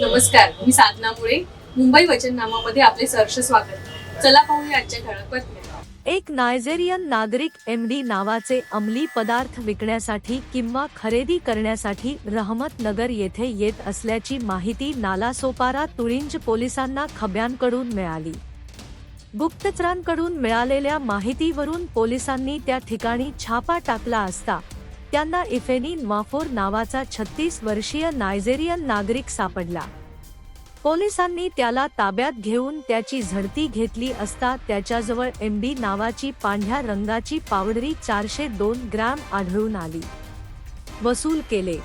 नमस्कार मी साधना मुळे. मुंबई वचननामामध्ये आपले सहर्ष स्वागत. चला पाहूया आजच्या ठळक बातम्या. एक नायजेरियन नागरिक एमडी नावाचे अंमली पदार्थ विकण्यासाठी किंवा खरेदी करण्यासाठी रहमतनगर येथे येत असल्याची माहिती नालासोपारा तुळिंज पोलिसांना खब्यांकडून मिळाली. गुप्तचरांकडून मिळालेल्या माहितीवरून पोलिसांनी त्या ठिकाणी छापा टाकला असता त्यांना इफेनी वाफोर नावाचा छत्तीस वर्षीय नायजेरियन नागरिक सापडला. पोलिसांनी त्याला ताब्यात घेऊन त्याची झडती घेतली असता त्याच्याजवळ एमडी नावाची पांढऱ्या रंगाची पावडरी चारशे दोन ग्रॅम आढळून आली. वसूल केले.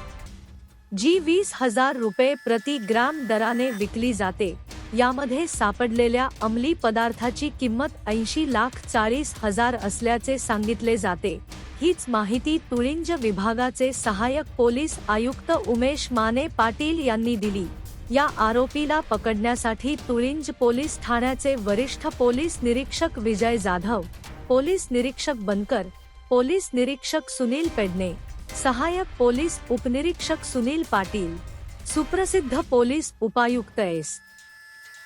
जी वीस हजार रुपये प्रति ग्राम दराने विकली जाते. यामध्ये सापडलेल्या अंमली पदार्थाची किंमत ऐंशी लाख चाळीस हजार असल्याचे सांगितले जाते. हीच माहिती तुळिंज विभागाचे सहाय्यक पोलीस आयुक्त उमेश माने पाटील यांनी दिली. या आरोपीला पकडण्यासाठी तुळिंज पोलीस ठाण्याचे वरिष्ठ पोलीस निरीक्षक विजय जाधव पोलीस निरीक्षक बनकर पोलीस निरीक्षक सुनील पेडणे सहाय्यक पोलीस उपनिरीक्षक सुनील पाटील सुप्रसिद्ध पोलीस उपायुक्त एस.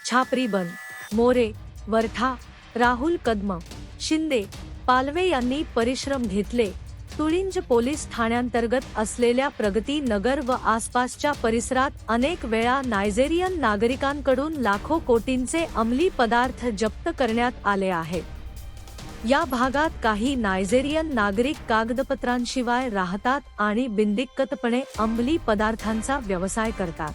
छापरीबन मोरे वरठा राहुल कदम शिंदे पालवे यांनी परिश्रम घेतले. तुळिंज पोलीस ठाण्यांतर्गत असलेल्या प्रगती नगर व आसपासच्या परिसरात अनेक वेळा नायजेरियन नागरिकांकडून लाखो कोटींचे अंमली पदार्थ जप्त करण्यात आले आहेत या भागात काही नायजेरियन नागरिक कागदपत्रांशिवाय राहतात आणि बिंदिक्कतपणे अंमली पदार्थांचा व्यवसाय करतात.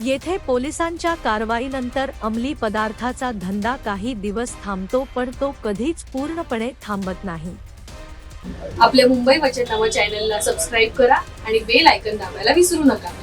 येथे पोलिसांच्या कारवाईनंतर अंमली पदार्थाचा धंदा काही दिवस थांबतो पण तो कधीच पूर्णपणे थांबत नाही. आपल्या मुंबई वचननामा चॅनलला सबस्क्राईब करा आणि बेल आयकन दाबायला विसरू नका.